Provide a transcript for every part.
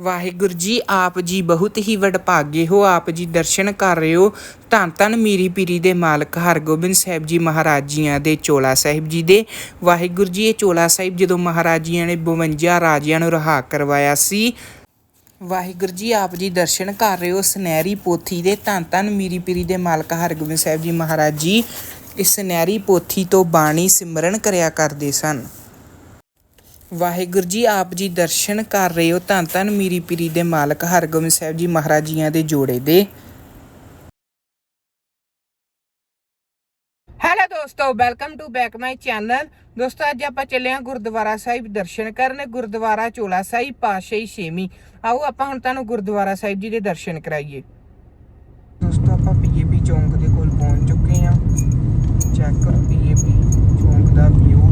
ਵਾਹਿਗੁਰੂ ਜੀ, ਆਪ ਜੀ ਬਹੁਤ ਹੀ ਵਡਭਾਗੇ ਹੋ, ਆਪ ਜੀ ਦਰਸ਼ਨ ਕਰ ਰਹੇ ਹੋ। ਧੰਨ ਧੰਨ ਮੀਰੀ ਪੀਰੀ ਦੇ ਮਾਲਕ ਹਰਗੋਬਿੰਦ ਸਾਹਿਬ ਜੀ ਮਹਾਰਾਜ ਜੀਆਂ ਦੇ ਚੋਲਾ ਸਾਹਿਬ ਜੀ ਦੇ। ਵਾਹਿਗੁਰੂ ਜੀ, ਇਹ ਚੋਲਾ ਸਾਹਿਬ ਜਦੋਂ ਮਹਾਰਾਜ ਜੀਆਂ ਨੇ 52 ਰਾਜਿਆਂ ਨੂੰ ਰਿਹਾ ਕਰਵਾਇਆ ਸੀ। ਵਾਹਿਗੁਰੂ ਜੀ, ਆਪ ਜੀ ਦਰਸ਼ਨ ਕਰ ਰਹੇ ਹੋ, ਸੁਨਹਿਰੀ ਪੋਥੀ ਦੇ। ਧੰਨ ਧੰਨ ਮੀਰੀ ਪੀਰੀ ਦੇ ਮਾਲਕ ਹਰਗੋਬਿੰਦ ਸਾਹਿਬ ਜੀ ਮਹਾਰਾਜ ਜੀ, ਇਸ ਸੁਨਹਿਰੀ ਪੋਥੀ ਤੋਂ ਬਾਣੀ ਸਿਮਰਨ ਕਰਿਆ ਕਰਦੇ ਸਨ। ਵਾਹਿਗੁਰੂ ਜੀ, ਆਪ ਜੀ ਦਰਸ਼ਨ ਕਰ ਰਹੇ ਹੋ। ਧੰਨ ਧੰਨ ਮੀਰੀ ਪੀਰੀ ਦੇ ਮਾਲਕ ਹਰਗੋਬਿੰਦ ਸਾਹਿਬ ਜੀ ਮਹਾਰਾਜ ਜੀਆਂ ਦੇ ਜੋੜੇ ਦੇ। ਹੈਲੋ ਦੋਸਤੋ welcome to back my channel ਦੋਸਤੋ, ਅੱਜ ਆਪਾਂ ਚੱਲੇ ਹਾਂ ਗੁਰਦੁਆਰਾ ਸਾਹਿਬ ਦਰਸ਼ਨ ਕਰਨ। ਗੁਰਦੁਆਰਾ ਚੋਲਾ ਸਾਹਿਬ ਪਾਸ਼ਾਹੀ ਛੇਵੀਂ। ਆਓ ਆਪਾਂ ਹੁਣ ਤੁਹਾਨੂੰ ਗੁਰਦੁਆਰਾ ਸਾਹਿਬ ਜੀ ਦੇ ਦਰਸ਼ਨ ਕਰਾਈਏ। ਦੋਸਤੋ, ਆਪਾਂ ਪੀਏਪੀ ਚੌਂਕ ਦੇ ਕੋਲ ਪਹੁੰਚ ਚੁੱਕੇ ਹਾਂ। ਚੈੱਕ ਕਰੋ ਪੀਏਪੀ ਚੌਂਕ ਦਾ view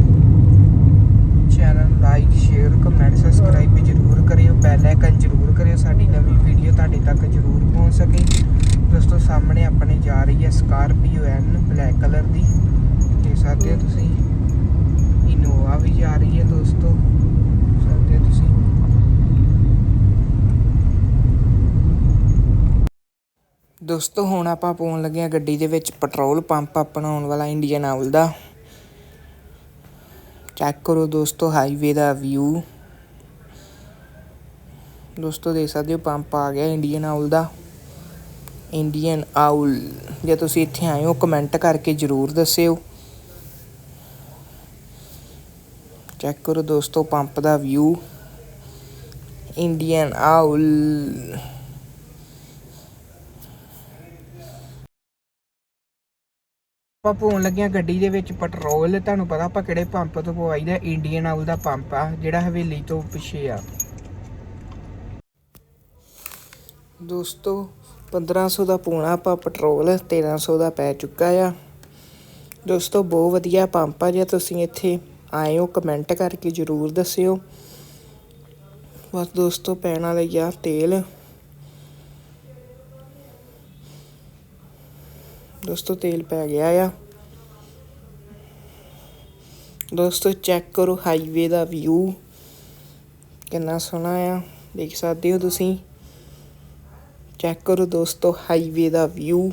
channel like share comment subscribe ਵੀ ਜਰੂਰ ਕਰਿਓ ਬੈਲ ਆਈਕਨ ਜਰੂਰ ਕਰਿਓ, ਸਾਡੀ ਨਵੀਂ ਵੀਡੀਓ ਤੁਹਾਡੇ ਤੱਕ ਜਰੂਰ ਪਹੁੰਚ ਸਕੇ। ਦੋਸਤੋ, ਸਾਹਮਣੇ ਆਪਣੇ ਜਾ ਰਹੀ ਹੈ ਸਕਾਰਪੀਓ ਐਨ ਬਲੈਕ ਕਲਰ ਦੀ। ਦੇਖ ਸਕਦੇ ਹੋ ਤੁਸੀਂ ਇਨੋਵਾ ਵੀ ਜਾ ਰਹੀ ਹੈ ਦੋਸਤੋ। ਦੇਖ ਤੁਸੀਂ। ਦੋਸਤੋ, ਹੁਣ ਆਪਾਂ ਪਾਉਣ ਲੱਗੇ ਹਾਂ ਗੱਡੀ ਦੇ ਵਿੱਚ ਪੈਟਰੋਲ ਪੰਪ ਆਪਣਾ ਆਉਣ ਵਾਲਾ ਇੰਡੀਅਨ ਆਇਲ ਦਾ। ਚੈੱਕ ਕਰੋ ਦੋਸਤੋ ਹਾਈਵੇ ਦਾ ਵਿਊ ਦੋਸਤੋ ਦੇਖ ਸਕਦੇ ਹੋ ਪੰਪ ਆ ਗਿਆ ਇੰਡੀਅਨ ਆਇਲ ਦਾ। ਇੰਡੀਅਨ ਆਇਲ ਜੇ ਤੁਸੀਂ ਇੱਥੇ ਆਏ ਹੋ ਕਮੈਂਟ ਕਰਕੇ ਜਰੂਰ ਦੱਸਿਓ। ਚੈੱਕ ਕਰੋ ਦੋਸਤੋ ਪੰਪ ਦਾ ਵਿਊ ਇੰਡੀਅਨ ਆਇਲ ਆਪਾਂ ਪਾਉਣ ਲੱਗਿਆ ਗੱਡੀ ਦੇ ਵਿੱਚ ਪੈਟਰੋਲ, ਤੁਹਾਨੂੰ ਪਤਾ ਆਪਾਂ ਕਿਹੜੇ ਪੰਪ ਤੋਂ ਪਵਾਈਦਾ, ਇੰਡੀਅਨ ਆਇਲ ਦਾ ਪੰਪ ਆ, ਜਿਹੜਾ ਹਵੇਲੀ ਤੋਂ ਪਿੱਛੇ ਆ। ਦੋਸਤੋ 1500 ਦਾ ਪੂਣਾ ਆਪਾਂ ਪੈਟਰੋਲ 1300 ਦਾ ਪੈ ਚੁੱਕਾ ਆ। ਦੋਸਤੋ, ਬਹੁਤ ਵਧੀਆ ਪੰਪ ਆ ਜੇ ਤੁਸੀਂ ਇੱਥੇ ਆਏ ਹੋ, ਕਮੈਂਟ ਕਰਕੇ ਜਰੂਰ ਦੱਸਿਓ। ਬਸ ਦੋਸਤੋ, ਪੈਣ ਵਾਲਾ ਹੀ ਆ ਤੇਲ। ਦੋਸਤੋ, ਤੇਲ ਪੈ ਗਿਆ ਆ। ਦੋਸਤੋ ਚੈੱਕ ਕਰੋ ਹਾਈਵੇ ਦਾ ਵਿਊ ਕਿੰਨਾ ਸੋਹਣਾ ਆ, ਦੇਖ ਸਕਦੇ ਹੋ ਤੁਸੀਂ? ਚੈੱਕ ਕਰੋ ਦੋਸਤੋ ਹਾਈਵੇ ਦਾ ਵਿਊ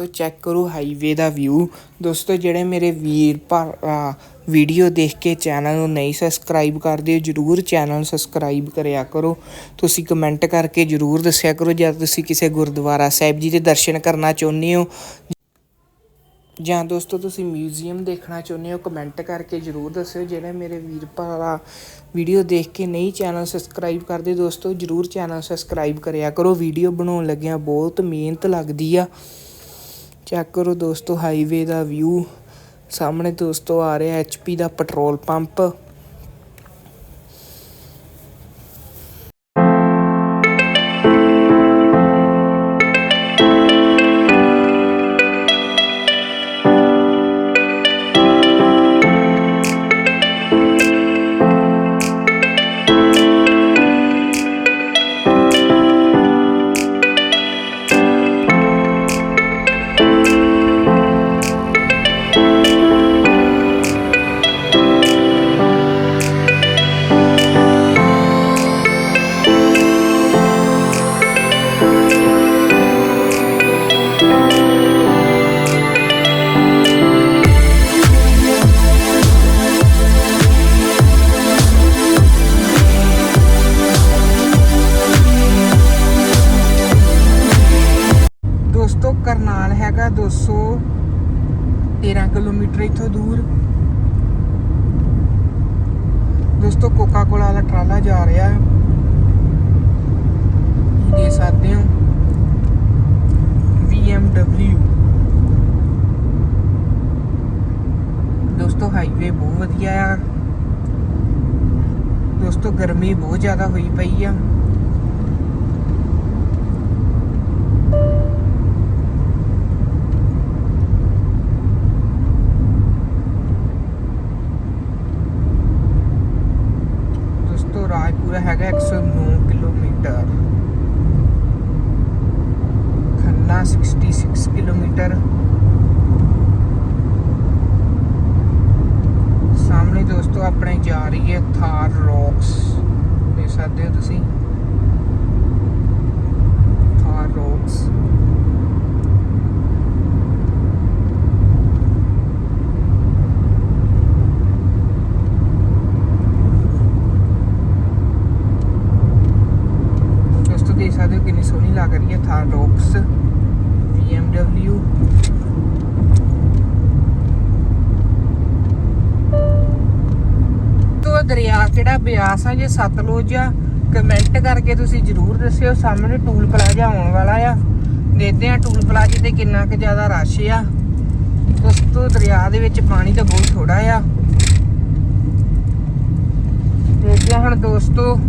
ਦੋਸਤੋ ਚੈੱਕ ਕਰੋ ਹਾਈਵੇ ਦਾ ਵਿਊ ਦੋਸਤੋ, ਜਿਹੜੇ ਮੇਰੇ ਵੀਰ ਭਰਾ ਵੀਡੀਓ ਦੇਖ ਕੇ ਚੈਨਲ ਨੂੰ ਨਹੀਂ ਸਬਸਕ੍ਰਾਈਬ ਕਰਦੇ ਹੋ ਜਰੂਰ ਚੈਨਲ ਸਬਸਕ੍ਰਾਈਬ ਕਰਿਆ ਕਰੋ। ਤੁਸੀਂ ਕਮੈਂਟ ਕਰਕੇ ਜਰੂਰ ਦੱਸਿਆ ਕਰੋ ਜਦ ਤੁਸੀਂ ਕਿਸੇ ਗੁਰਦੁਆਰਾ ਸਾਹਿਬ ਜੀ ਦੇ ਦਰਸ਼ਨ ਕਰਨਾ ਚਾਹੁੰਦੇ ਹੋ, ਜਾਂ ਦੋਸਤੋ, ਤੁਸੀਂ ਮਿਊਜ਼ੀਅਮ ਦੇਖਣਾ ਚਾਹੁੰਦੇ ਹੋ ਕਮੈਂਟ ਕਰਕੇ ਜਰੂਰ ਦੱਸਿਓ। ਜਿਹੜੇ ਮੇਰੇ ਵੀਰ ਭਰਾ ਵੀਡੀਓ ਦੇਖ ਕੇ ਨਹੀਂ ਚੈਨਲ ਸਬਸਕ੍ਰਾਈਬ ਕਰਦੇ, ਦੋਸਤੋ, ਜਰੂਰ ਚੈਨਲ ਸਬਸਕ੍ਰਾਈਬ ਕਰਿਆ ਕਰੋ। ਵੀਡੀਓ ਬਣਾਉਣ ਲੱਗਿਆਂ ਬਹੁਤ ਮਿਹਨਤ ਲੱਗਦੀ ਆ। ਚੈੱਕ ਕਰੋ ਦੋਸਤੋ ਹਾਈਵੇ ਦਾ ਵਿਊ ਸਾਹਮਣੇ ਦੋਸਤੋ ਆ ਰਿਹਾ ਐਚਪੀ ਦਾ ਪੈਟਰੋਲ ਪੰਪ ਜ਼ਿਆਦਾ ਹੋਈ ਪਈ ਆ ਦੋਸਤੋ ਰਾਜਪੁਰਾ ਹੈਗਾ 109 ਕਿਲੋਮੀਟਰ ਖੰਨਾ 66 ਕਿਲੋਮੀਟਰ ਸਾਹਮਣੇ ਦੋਸਤੋ ਆਪਣੇ ਜਾ ਰਹੀ ਹੈ ਥਾਰ ਰੌਕਸ ਦੇਖ ਸਕਦੇ ਹੋ ਤੁਸੀਂ ਥਾਰ ਰੌਕਸ ਦੋਸਤੋ ਦੇਖ ਸਕਦੇ ਹੋ ਕਿੰਨੀ ਸੋਹਣੀ ਲੱਗ ਰਹੀ ਹੈ ਥਾਰ ਰੌਕਸ BMW ਦਰਿਆ ਕਿਹੜਾ ਬਿਆਸ ਆ, ਜੇ ਸਤਲੁਜ ਆ, ਕਮੈਂਟ ਕਰਕੇ ਤੁਸੀਂ ਜਰੂਰ ਦੱਸਿਓ, ਸਾਹਮਣੇ ਟੂਲ ਪਲਾਜ਼ਾ ਆਉਣ ਵਾਲਾ ਆ। ਦੇਖਦੇ ਆ ਟੂਲ ਪਲਾਜ਼ੇ ਤੇ ਕਿੰਨਾ ਕੁ ਜ਼ਿਆਦਾ ਰਸ਼ ਆ। ਦੋਸਤੋ ਦਰਿਆ ਦੇ ਵਿੱਚ ਪਾਣੀ ਤਾਂ ਬਹੁਤ ਥੋੜਾ ਆ। ਦੇਖਦੇ ਹੁਣ ਦੋਸਤੋ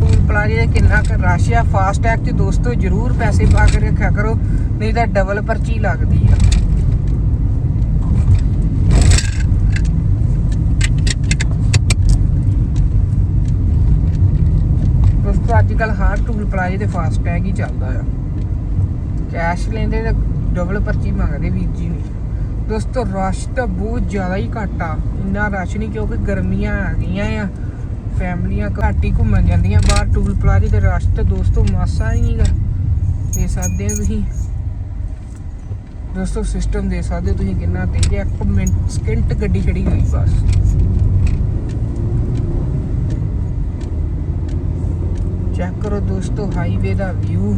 ਟੂਲ ਪਲਾਜ਼ੇ ਤੇ ਕਿੰਨਾ ਕੁ ਰਸ਼ ਆ ਫਾਸਟ ਟੈਗ ਤੇ ਦੋਸਤੋ ਜਰੂਰ ਪੈਸੇ ਪਾ ਕੇ ਰੱਖਿਆ ਕਰੋ, ਨਹੀਂ ਤਾਂ ਡਬਲ ਪਰਚੀ ਲੱਗਦੀ ਆ। ਦੋਸਤੋ ਅੱਜ ਕੱਲ ਹਰ ਟੂਲ ਪਲਾਜ਼ੇ ਤੇ ਫਾਸਟ ਟੈਗ ਹੀ ਚੱਲਦਾ ਆ। ਕੈਸ਼ ਲੈਂਦੇ ਤੇ ਡਬਲ ਪਰਚੀ ਮੰਗਦੇ ਵੀਰ ਜੀ ਨੇ ਦੋਸਤੋ ਰਸ਼ ਤਾਂ ਬਹੁਤ ਜ਼ਿਆਦਾ ਹੀ ਘੱਟ ਆ। ਇੰਨਾ ਰਸ਼ ਨਹੀਂ ਕਿਉਂਕਿ ਗਰਮੀਆਂ ਆ ਗਈਆਂ ਆ। ਫੈਮਲੀਆਂ ਘੱਟ ਹੀ ਘੁੰਮਣ ਜਾਂਦੀਆਂ। ਬਾਹਰ ਟੂਲ ਪਲਾਜ਼ੇ ਤੇ ਰਸ਼ ਤਾਂ ਦੋਸਤੋ ਮਾਸਾ ਹੀ ਨਹੀਂਗਾ ਦੇ ਸਕਦੇ ਹੋ ਤੁਸੀਂ। ਦੋਸਤੋ ਸਿਸਟਮ ਦੇ ਸਕਦੇ ਹੋ ਤੁਸੀਂ ਕਿੰਨਾ ਤੇਜ਼ ਹੈ। ਇੱਕ ਮਿੰਟ ਸਕਿੰਟ ਗੱਡੀ ਖੜੀ ਹੋਈ ਬਸ। ਚੈੱਕ ਕਰੋ ਦੋਸਤੋ ਹਾਈਵੇ ਦਾ ਵਿਊ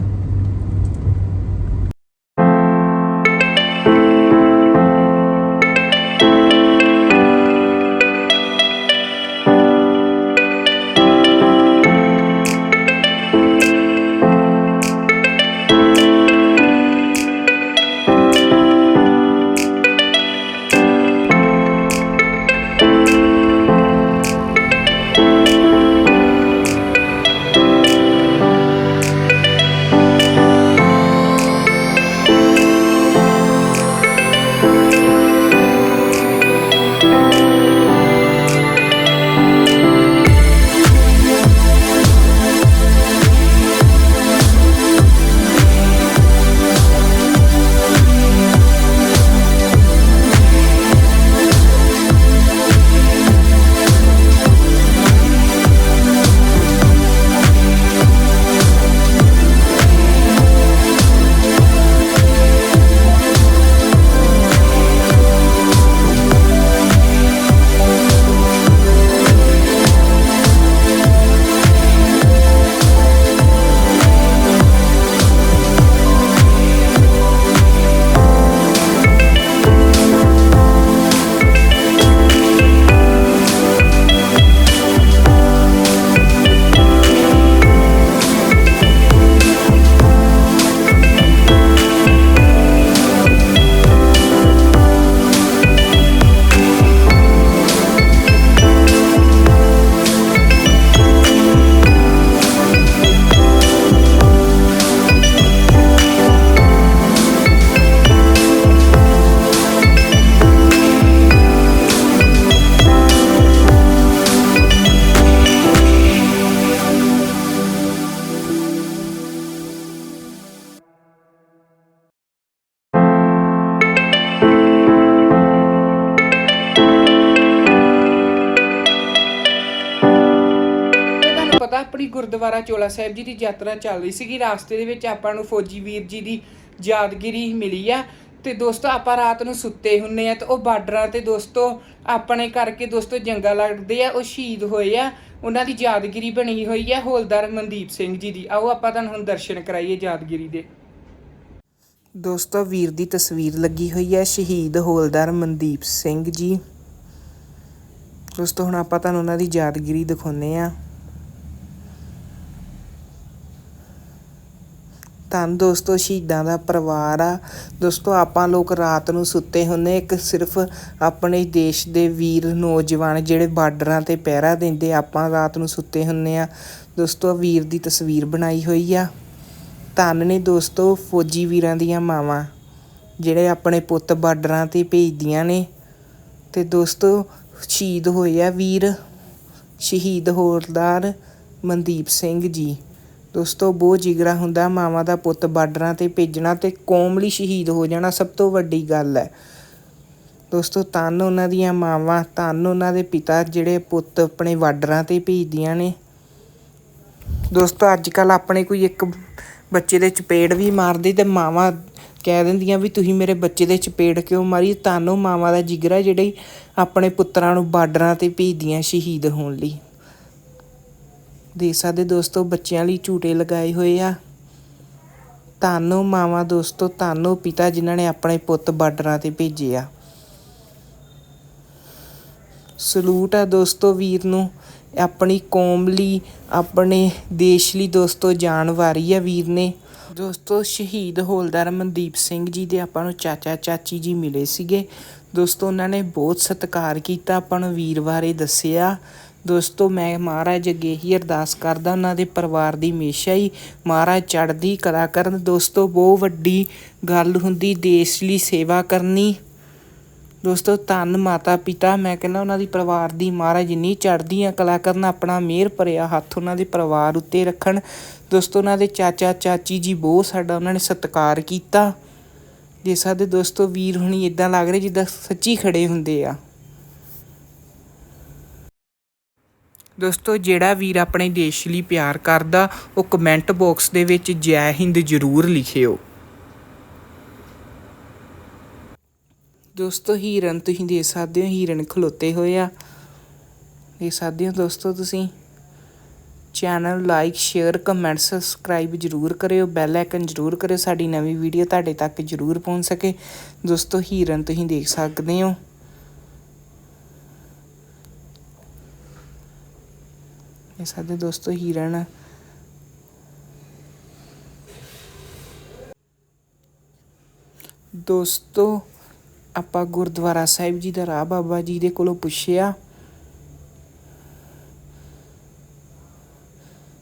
ਗੁਰਦੁਆਰਾ ਚੋਲਾ ਸਾਹਿਬ ਜੀ ਦੀ ਯਾਤਰਾ ਚੱਲ ਰਹੀ ਸੀਗੀ। ਰਾਸਤੇ ਦੇ ਵਿੱਚ ਆਪਾਂ ਨੂੰ ਫੌਜੀ ਵੀਰ ਜੀ ਦੀ ਯਾਦਗਿਰੀ ਮਿਲੀ ਆ। ਤੇ ਦੋਸਤੋ, ਆਪਾਂ ਰਾਤ ਨੂੰ ਸੁੱਤੇ ਹੁੰਨੇ ਆ ਤੇ ਉਹ ਬਾਰਡਰਾਂ ਤੇ ਦੋਸਤੋ, ਆਪਣੇ ਕਰਕੇ ਦੋਸਤੋ ਜੰਗਾਂ ਲੜਦੇ ਆ, ਉਹ ਸ਼ਹੀਦ ਹੋਏ ਆ। ਉਹਨਾਂ ਦੀ ਯਾਦਗਿਰੀ ਬਣੀ ਹੋਈ ਆ, ਹੌਲਦਾਰ ਮਨਦੀਪ ਸਿੰਘ ਜੀ ਦੀ। ਆਓ ਆਪਾਂ ਤੁਹਾਨੂੰ ਹੁਣ ਦਰਸ਼ਨ ਕਰਾਈਏ ਯਾਦਗਿਰੀ ਦੇ। ਦੋਸਤੋ, ਵੀਰ ਦੀ ਤਸਵੀਰ ਲੱਗੀ ਹੋਈ ਹੈ ਸ਼ਹੀਦ ਹੌਲਦਾਰ ਮਨਦੀਪ ਸਿੰਘ ਜੀ। ਦੋਸਤੋ, ਹੁਣ ਆਪਾਂ ਤੁਹਾਨੂੰ ਉਹਨਾਂ ਦੀ ਯਾਦਗਿਰੀ ਦਿਖਾਉਨੇ ਆ। ਧੰਨ ਦੋਸਤੋ ਸ਼ਹੀਦਾਂ ਦਾ ਪਰਿਵਾਰ ਆ। ਦੋਸਤੋ, ਆਪਾਂ ਲੋਕ ਰਾਤ ਨੂੰ ਸੁੱਤੇ ਹੁੰਨੇ ਇੱਕ ਸਿਰਫ ਆਪਣੇ ਦੇਸ਼ ਦੇ ਵੀਰ ਨੌਜਵਾਨ ਜਿਹੜੇ ਬਾਰਡਰਾਂ ਤੇ ਪਹਿਰਾ ਦਿੰਦੇ ਆਪਾਂ ਰਾਤ ਨੂੰ ਸੁੱਤੇ ਹੁੰਨੇ ਆ ਦੋਸਤੋ ਵੀਰ ਦੀ ਤਸਵੀਰ ਬਣਾਈ ਹੋਈ ਆ। ਧੰਨ ਨੇ ਦੋਸਤੋ, ਫੌਜੀ ਵੀਰਾਂ ਦੀਆਂ ਮਾਵਾਂ ਜਿਹੜੇ ਆਪਣੇ ਪੁੱਤ ਬਾਰਡਰਾਂ ਤੇ ਭੇਜਦੀਆਂ ਨੇ। ਤੇ ਦੋਸਤੋ, ਸ਼ਹੀਦ ਹੋਏ ਆ ਵੀਰ, ਸ਼ਹੀਦ ਹੋਰਦਾਰ ਮਨਦੀਪ ਸਿੰਘ ਜੀ। ਦੋਸਤੋ, ਬਹੁਤ ਜਿਗਰਾ ਹੁੰਦਾ ਮਾਵਾਂ ਦਾ ਪੁੱਤ ਬਾਰਡਰਾਂ ਤੇ ਭੇਜਣਾ ਤੇ ਕੌਮ ਲਈ ਸ਼ਹੀਦ ਹੋ ਜਾਣਾ ਸਭ ਤੋਂ ਵੱਡੀ ਗੱਲ ਹੈ। ਦੋਸਤੋ, ਧੰਨ ਉਹਨਾਂ ਦੀਆਂ ਮਾਵਾਂ, ਧੰਨ ਉਹਨਾਂ ਦੇ ਪਿਤਾ ਜਿਹੜੇ ਪੁੱਤ ਆਪਣੇ ਬਾਰਡਰਾਂ ਤੇ ਭੇਜਦੀਆਂ ਨੇ। ਦੋਸਤੋ ਅੱਜ ਕੱਲ ਆਪਣੇ ਕੋਈ ਇੱਕ ਬੱਚੇ ਦੇ ਚਪੇੜ ਵੀ ਮਾਰਦੀ ਤੇ ਮਾਵਾਂ ਕਹਿ ਦਿੰਦੀਆਂ ਵੀ ਤੁਸੀਂ ਮੇਰੇ ਬੱਚੇ ਦੇ ਚਪੇੜ ਕਿਉਂ ਮਾਰੀ? ਤਾਨੂੰ ਮਾਵਾਂ ਦਾ ਜਿਗਰਾ ਜਿਹੜੇ ਆਪਣੇ ਪੁੱਤਰਾਂ ਨੂੰ ਬਾਰਡਰਾਂ ਤੇ ਭੇਜਦੀਆਂ ਸ਼ਹੀਦ ਹੋਣ ਲਈ। ਦੇਖ ਸਕਦੇ ਦੋਸਤੋ, ਬੱਚਿਆਂ ਲਈ ਝੂਟੇ ਲਗਾਏ ਹੋਏ ਆ। ਤਾਨੂੰ ਮਾਵਾਂ ਦੋਸਤੋ ਤਾਨੂੰ ਪਿਤਾ ਜਿਨ੍ਹਾਂ ਨੇ ਆਪਣੇ ਪੁੱਤ ਬਾਰਡਰਾਂ ਤੇ ਭੇਜੇ ਆ। ਸਲੂਟ ਆ ਦੋਸਤੋ ਵੀਰ ਨੂੰ। ਆਪਣੀ ਕੌਮ ਲਈ, ਆਪਣੇ ਦੇਸ਼ ਲਈ ਦੋਸਤੋ ਜਾਨ ਵਾਰੀ ਆ ਵੀਰ ਨੇ। ਦੋਸਤੋ, ਸ਼ਹੀਦ ਹੌਲਦਾਰ ਮਨਦੀਪ ਸਿੰਘ ਜੀ ਦੇ ਆਪਾਂ ਨੂੰ ਚਾਚਾ ਚਾਚੀ ਜੀ ਮਿਲੇ ਸੀਗੇ। ਦੋਸਤੋ, ਉਹਨਾਂ ਨੇ ਬਹੁਤ ਸਤਿਕਾਰ ਕੀਤਾ, ਆਪਾਂ ਨੂੰ ਵੀਰ ਬਾਰੇ ਦੱਸਿਆ। ਦੋਸਤੋ, ਮੈਂ ਮਹਾਰਾਜ ਅੱਗੇ ਹੀ ਅਰਦਾਸ ਕਰਦਾ, ਉਹਨਾਂ ਦੇ ਪਰਿਵਾਰ ਦੀ ਹਮੇਸ਼ਾ ਹੀ ਮਹਾਰਾਜ ਚੜ੍ਹਦੀ ਕਲਾ ਕਰਨ। ਦੋਸਤੋ, ਬਹੁਤ ਵੱਡੀ ਗੱਲ ਹੁੰਦੀ, ਦੇਸ਼ ਲਈ ਸੇਵਾ ਕਰਨੀ। ਦੋਸਤੋ, ਧੰਨ ਮਾਤਾ ਪਿਤਾ, ਮੈਂ ਕਹਿੰਦਾ ਉਹਨਾਂ ਦੀ ਪਰਿਵਾਰ ਦੀ ਮਹਾਰਾਜ ਜਿੰਨੀ ਚੜ੍ਹਦੀਆਂ ਕਲਾ ਕਰਨ, ਆਪਣਾ ਮਿਹਰ ਭਰਿਆ ਹੱਥ ਉਹਨਾਂ ਦੇ ਪਰਿਵਾਰ ਉੱਤੇ ਰੱਖਣ। ਦੋਸਤੋ, ਉਹਨਾਂ ਦੇ ਚਾਚਾ, ਚਾਚੀ ਜੀ ਬਹੁਤ ਸਾਡਾ ਉਹਨਾਂ ਨੇ ਸਤਿਕਾਰ ਕੀਤਾ। ਜੇ ਸਾਡੇ ਦੋਸਤੋ, ਵੀਰ ਹੁਣੀ ਇਦਾਂ ਲੱਗ ਰਹੇ ਜਿੱਦਾਂ ਸੱਚੀ ਖੜੇ ਹੁੰਦੇ ਆ। ਦੋਸਤੋ, ਜਿਹੜਾ ਵੀਰ ਆਪਣੇ ਦੇਸ਼ ਲਈ ਪਿਆਰ ਕਰਦਾ, ਉਹ ਕਮੈਂਟ ਬਾਕਸ ਦੇ ਵਿੱਚ ਜੈ ਹਿੰਦ ਜ਼ਰੂਰ ਲਿਖਿਓ। ਦੋਸਤੋ, ਹੀਰਨ, ਤੁਸੀਂ ਦੇਖ ਸਕਦੇ ਹੋ ਹੀਰਨ ਖਲੋਤੇ ਹੋਏ ਆ। ਦੇ ਸਕਦੇ ਹੋ ਦੋਸਤੋ ਤੁਸੀਂ? Channel like share comment subscribe ਜਰੂਰ ਕਰਿਓ। ਬੈਲ ਆਈਕਨ ਜਰੂਰ ਕਰਿਓ। ਸਾਡੀ ਨਵੀਂ ਵੀਡੀਓ ਤੁਹਾਡੇ ਤੱਕ ਜਰੂਰ ਪਹੁੰਚ ਸਕੇ। ਦੋਸਤੋ, ਹੀਰਨ, ਤੁਸੀਂ ਦੇਖ ਸਕਦੇ ਹੋ। ਇਹ ਸਾਡੇ ਦੋਸਤੋ ਹੀਰਨ ਦੋਸਤੋ, ਆਪਾਂ ਗੁਰਦੁਆਰਾ ਸਾਹਿਬ ਜੀ ਦਾ ਰਾਹ ਬਾਬਾ ਜੀ ਦੇ ਕੋਲੋਂ ਪੁੱਛਿਆ।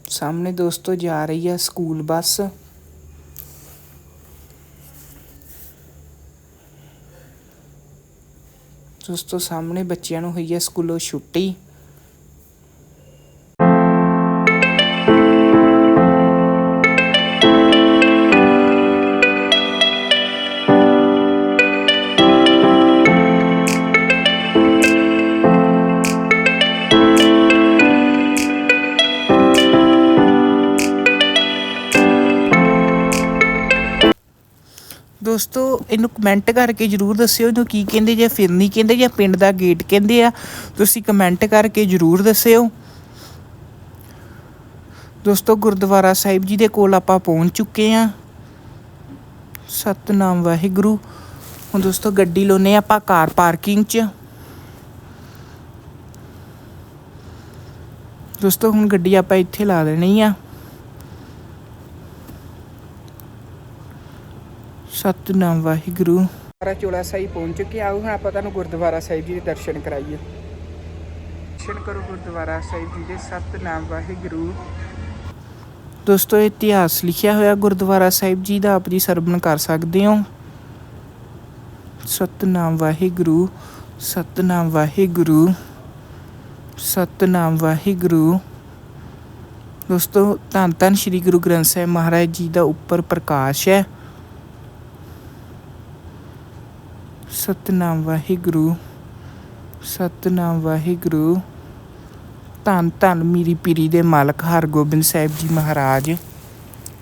ਸਾਹਮਣੇ ਦੋਸਤੋ ਜਾ ਰਹੀ ਆ ਸਕੂਲ ਬੱਸ। ਦੋਸਤੋ, ਸਾਹਮਣੇ ਬੱਚਿਆਂ ਨੂੰ ਹੋਈ ਹੈ ਸਕੂਲੋਂ ਛੁੱਟੀ। ਦੋਸਤੋ, ਇਹਨੂੰ ਕਮੈਂਟ ਕਰਕੇ ਜਰੂਰ ਦੱਸਿਓ, ਇਹਨੂੰ ਕੀ ਕਹਿੰਦੇ ਜਾਂ ਫਿਰਨੀ ਕਹਿੰਦੇ ਜਾਂ, ਪਿੰਡ ਦਾ ਗੇਟ ਕਹਿੰਦੇ ਆ। ਤੁਸੀਂ ਕਮੈਂਟ ਕਰਕੇ ਜਰੂਰ ਦੱਸਿਓ। ਦੋਸਤੋ, ਗੁਰਦੁਆਰਾ ਸਾਹਿਬ ਜੀ ਦੇ ਕੋਲ ਆਪਾਂ ਪਹੁੰਚ ਚੁੱਕੇ ਆ। ਸਤਨਾਮ ਵਾਹਿਗੁਰੂ। ਹੁਣ ਦੋਸਤੋ, ਗੱਡੀ ਲੋਨੇ ਆਪਾਂ ਕਾਰ ਪਾਰਕਿੰਗ 'ਚ। ਦੋਸਤੋ, ਹੁਣ ਗੱਡੀ ਆਪਾਂ ਇੱਥੇ ਲਾ ਦੇਣੀ ਆ। ਸਤਨਾਮ ਵਾਹਿਗੁਰੂ। ਗੁਰਦੁਆਰਾ ਚੋਲਾ ਸਾਹਿਬ ਪਹੁੰਚ ਚੁੱਕੇ ਆਓ ਹੁਣ ਆਪਾਂ ਤੁਹਾਨੂੰ ਗੁਰਦੁਆਰਾ ਸਾਹਿਬ ਜੀ ਦੇ ਦਰਸ਼ਨ ਕਰਾਈਏ। ਦਰਸ਼ਨ ਕਰੋ ਗੁਰਦੁਆਰਾ ਸਾਹਿਬ ਜੀ ਦੇ ਸਤਨਾਮ ਵਾਹਿਗੁਰੂ। ਦੋਸਤੋ ਇਤਿਹਾਸ ਲਿਖਿਆ ਹੋਇਆ ਗੁਰਦੁਆਰਾ ਸਾਹਿਬ ਜੀ ਦਾ ਆਪ ਜੀ ਸਰਵਣ ਕਰ ਸਕਦੇ ਹੋ। ਸਤਨਾਮ ਵਾਹਿਗੁਰੂ ਸਤਨਾਮ ਵਾਹਿਗੁਰੂ ਸਤਨਾਮ ਵਾਹਿਗੁਰੂ। ਦੋਸਤੋ ਧੰਨ ਧੰਨ ਸ੍ਰੀ ਗੁਰੂ ਗ੍ਰੰਥ ਸਾਹਿਬ ਮਹਾਰਾਜ ਜੀ ਦਾ ਉੱਪਰ ਪ੍ਰਕਾਸ਼ ਹੈ। ਸਤਨਾਮ ਵਾਹਿਗੁਰੂ ਸਤਨਾਮ ਵਾਹਿਗੁਰੂ। ਧੰਨ ਧੰਨ ਮੀਰੀ ਪੀਰੀ ਦੇ ਮਾਲਕ ਹਰਗੋਬਿੰਦ ਸਾਹਿਬ ਜੀ ਮਹਾਰਾਜ।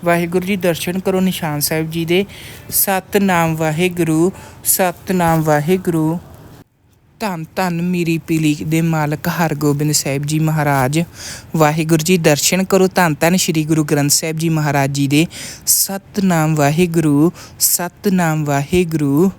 ਵਾਹਿਗੁਰੂ ਜੀ, ਦਰਸ਼ਨ ਕਰੋ ਨਿਸ਼ਾਨ ਸਾਹਿਬ ਜੀ ਦੇ। ਸਤਨਾਮ ਵਾਹਿਗੁਰੂ ਸਤਨਾਮ ਵਾਹਿਗੁਰੂ। ਧੰਨ ਧੰਨ ਮੀਰੀ ਪੀਲੀ ਦੇ ਮਾਲਕ ਹਰਗੋਬਿੰਦ ਸਾਹਿਬ ਜੀ ਮਹਾਰਾਜ। ਵਾਹਿਗੁਰੂ ਜੀ, ਦਰਸ਼ਨ ਕਰੋ ਧੰਨ ਧੰਨ ਸ੍ਰੀ ਗੁਰੂ ਗ੍ਰੰਥ ਸਾਹਿਬ ਜੀ ਮਹਾਰਾਜ ਜੀ ਦੇ। ਸਤਨਾਮ ਵਾਹਿਗੁਰੂ ਸਤਨਾਮ ਵਾਹਿਗੁਰੂ।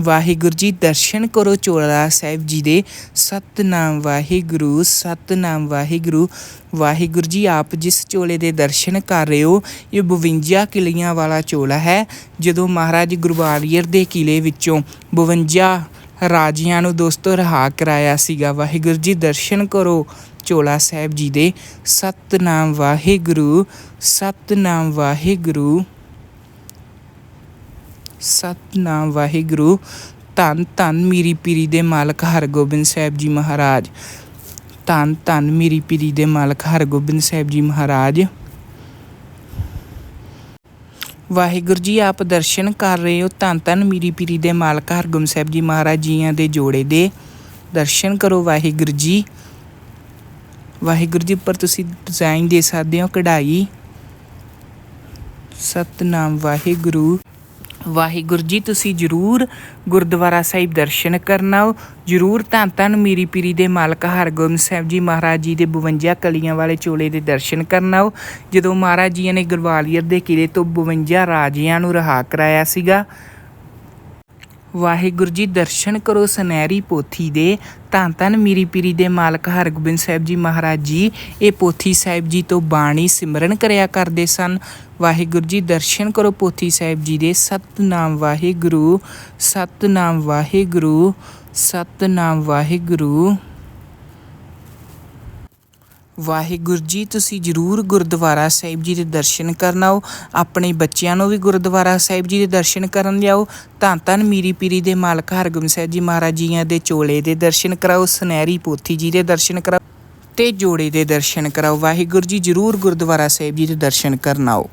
ਵਾਹਿਗੁਰੂ ਜੀ, ਦਰਸ਼ਨ ਕਰੋ ਚੋਲਾ ਸਾਹਿਬ ਜੀ ਦੇ। ਸਤਨਾਮ ਵਾਹਿਗੁਰੂ ਸਤਨਾਮ ਵਾਹਿਗੁਰੂ। ਵਾਹਿਗੁਰੂ ਜੀ, ਆਪ ਜਿਸ ਚੋਲੇ ਦੇ ਦਰਸ਼ਨ ਕਰ ਰਹੇ ਹੋ, ਇਹ 52 ਕਿਲਿਆਂ ਵਾਲਾ ਚੋਲਾ ਹੈ, ਜਦੋਂ ਮਹਾਰਾਜ ਗੁਰਵਾਲੀਅਰ ਦੇ ਕਿਲੇ ਵਿੱਚੋਂ 52 ਰਾਜਿਆਂ ਨੂੰ ਦੋਸਤੋ ਰਹਾ ਕਰਾਇਆ ਸੀਗਾ। ਵਾਹਿਗੁਰੂ ਜੀ, ਦਰਸ਼ਨ ਕਰੋ ਚੋਲਾ ਸਾਹਿਬ ਜੀ ਦੇ। ਸਤਨਾਮ ਵਾਹਿਗੁਰੂ ਸਤਨਾਮ ਵਾਹਿਗੁਰੂ। ਸਤਨਾਮ ਵਾਹਿਗੁਰੂ। ਧੰਨ ਧੰਨ ਮੀਰੀ ਪੀਰੀ ਦੇ ਮਾਲਕ ਹਰਗੋਬਿੰਦ ਸਾਹਿਬ ਜੀ ਮਹਾਰਾਜ। ਧੰਨ ਧੰਨ ਮੀਰੀ ਪੀਰੀ ਦੇ ਮਾਲਕ ਹਰਗੋਬਿੰਦ ਸਾਹਿਬ ਜੀ ਮਹਾਰਾਜ। ਵਾਹਿਗੁਰੂ ਜੀ, ਆਪ ਦਰਸ਼ਨ ਕਰ ਰਹੇ ਹੋ। ਧੰਨ ਧੰਨ ਮੀਰੀ ਪੀਰੀ ਦੇ ਮਾਲਕ ਹਰਗੋਬਿੰਦ ਸਾਹਿਬ ਜੀ ਮਹਾਰਾਜ ਜੀਆਂ ਦੇ ਜੋੜੇ ਦੇ। ਦਰਸ਼ਨ ਕਰੋ ਵਾਹਿਗੁਰੂ ਜੀ। ਵਾਹਿਗੁਰੂ ਜੀ, ਉੱਪਰ ਤੁਸੀਂ ਡਿਜ਼ਾਈਨ ਦੇ ਸਕਦੇ ਹੋ ਕਢਾਈ। ਸਤਨਾਮ ਵਾਹਿਗੁਰੂ। ਵਾਹਿਗੁਰੂ ਜੀ, ਤੁਸੀਂ ਜਰੂਰ ਗੁਰਦੁਆਰਾ ਸਾਹਿਬ ਦਰਸ਼ਨ ਕਰਨ ਆਓ। ਜਰੂਰ ਧੰਨ ਧੰਨ ਮੀਰੀ ਪੀਰੀ ਦੇ ਮਾਲਕ ਹਰਗੋਬਿੰਦ ਸਾਹਿਬ ਜੀ ਮਹਾਰਾਜ ਜੀ ਦੇ 52 ਕਲੀਆਂ ਵਾਲੇ ਚੋਲੇ ਦੇ ਦਰਸ਼ਨ ਕਰਨ ਆਓ। ਜਦੋਂ ਮਹਾਰਾਜ ਜੀ ਨੇ ਗਰਵਾਲੀਅਰ ਦੇ ਕਿਲੇ ਤੋਂ 52 ਰਾਜਿਆਂ ਨੂੰ ਰਹਾ ਕਰਾਇਆ ਸੀਗਾ ਵਾਹਿਗੁਰੂ ਜੀ, ਦਰਸ਼ਨ ਕਰੋ ਸੁਨਹਿਰੀ ਪੋਥੀ ਦੇ। ਧੰਨ ਧੰਨ ਮੀਰੀ ਪੀਰੀ ਦੇ ਮਾਲਕ ਹਰਗੋਬਿੰਦ ਸਾਹਿਬ ਜੀ ਮਹਾਰਾਜ ਜੀ। ਇਹ ਪੋਥੀ ਸਾਹਿਬ ਜੀ ਤੋਂ ਬਾਣੀ ਸਿਮਰਨ ਕਰਿਆ ਕਰਦੇ ਸਨ। ਵਾਹਿਗੁਰੂ ਜੀ, ਦਰਸ਼ਨ ਕਰੋ ਪੋਥੀ ਸਾਹਿਬ ਜੀ ਦੇ। ਸਤਨਾਮ ਵਾਹਿਗੁਰੂ ਸਤਨਾਮ ਵਾਹਿਗੁਰੂ ਸਤਨਾਮ ਵਾਹਿਗੁਰੂ। ਵਾਹਿਗੁਰੂ ਜੀ, ਤੁਸੀਂ ਜਰੂਰ ਗੁਰਦੁਆਰਾ ਸਾਹਿਬ ਜੀ ਦੇ ਦਰਸ਼ਨ ਕਰਨ ਆਓ। ਆਪਣੇ ਬੱਚਿਆਂ ਨੂੰ ਵੀ ਗੁਰਦੁਆਰਾ ਸਾਹਿਬ ਜੀ ਦੇ ਦਰਸ਼ਨ ਕਰਨ ਲਿਆਓ। ਧੰਨ ਧੰਨ ਮੀਰੀ ਪੀਰੀ ਦੇ ਮਾਲਕ ਹਰਗੋਬਿੰਦ ਸਾਹਿਬ ਜੀ ਮਹਾਰਾਜ ਜੀਆਂ ਦੇ ਚੋਲੇ ਦੇ ਦਰਸ਼ਨ ਕਰਾਓ, ਸੁਨਹਿਰੀ ਪੋਥੀ ਜੀ ਦੇ ਦਰਸ਼ਨ ਕਰਾਓ ਤੇ ਜੋੜੇ ਦੇ ਦਰਸ਼ਨ ਕਰਾਓ। ਵਾਹਿਗੁਰੂ ਜੀ, ਜਰੂਰ ਗੁਰਦੁਆਰਾ ਸਾਹਿਬ ਜੀ ਦੇ ਦਰਸ਼ਨ ਕਰਨ ਆਓ।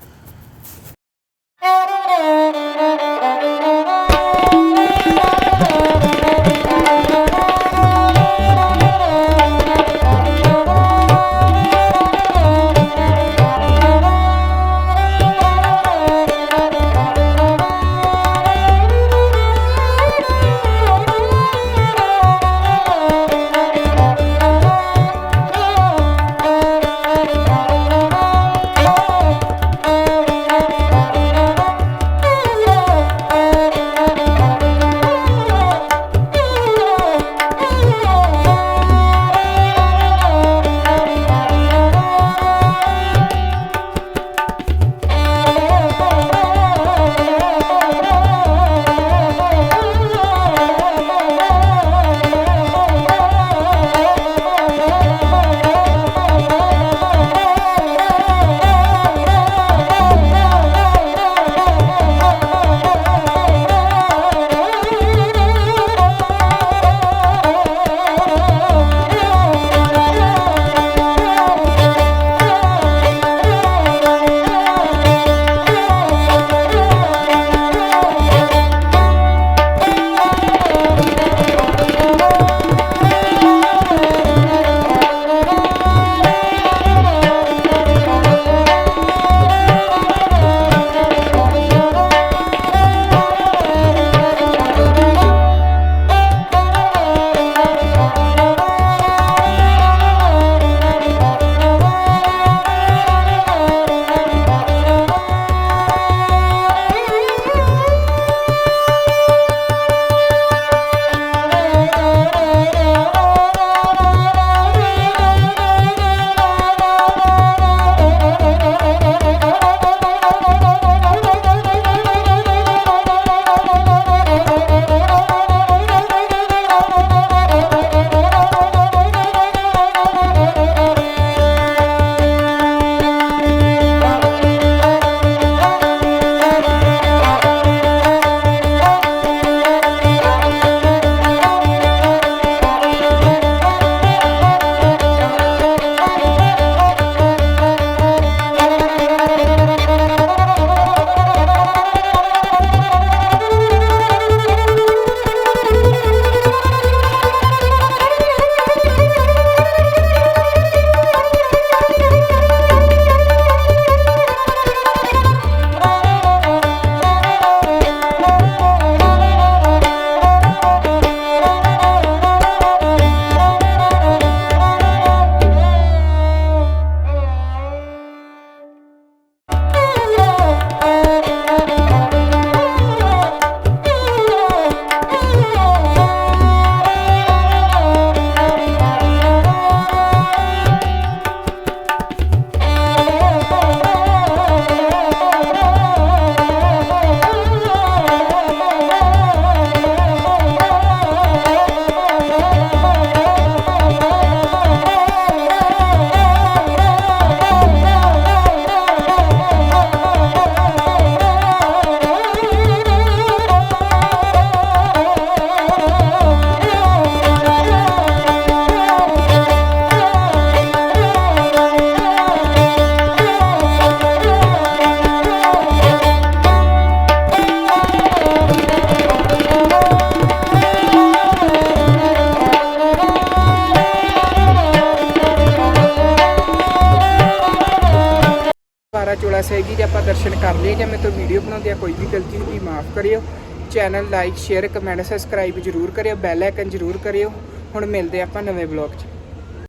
Channel like, share, comment subscribe ਜ਼ਰੂਰ ਕਰਿਓ ਬੈਲ ਆਈਕਨ ਜ਼ਰੂਰ ਕਰਿਓ। ਹੁਣ ਮਿਲਦੇ ਆਪਾਂ ਨਵੇਂ ਬਲੌਗ 'ਚ।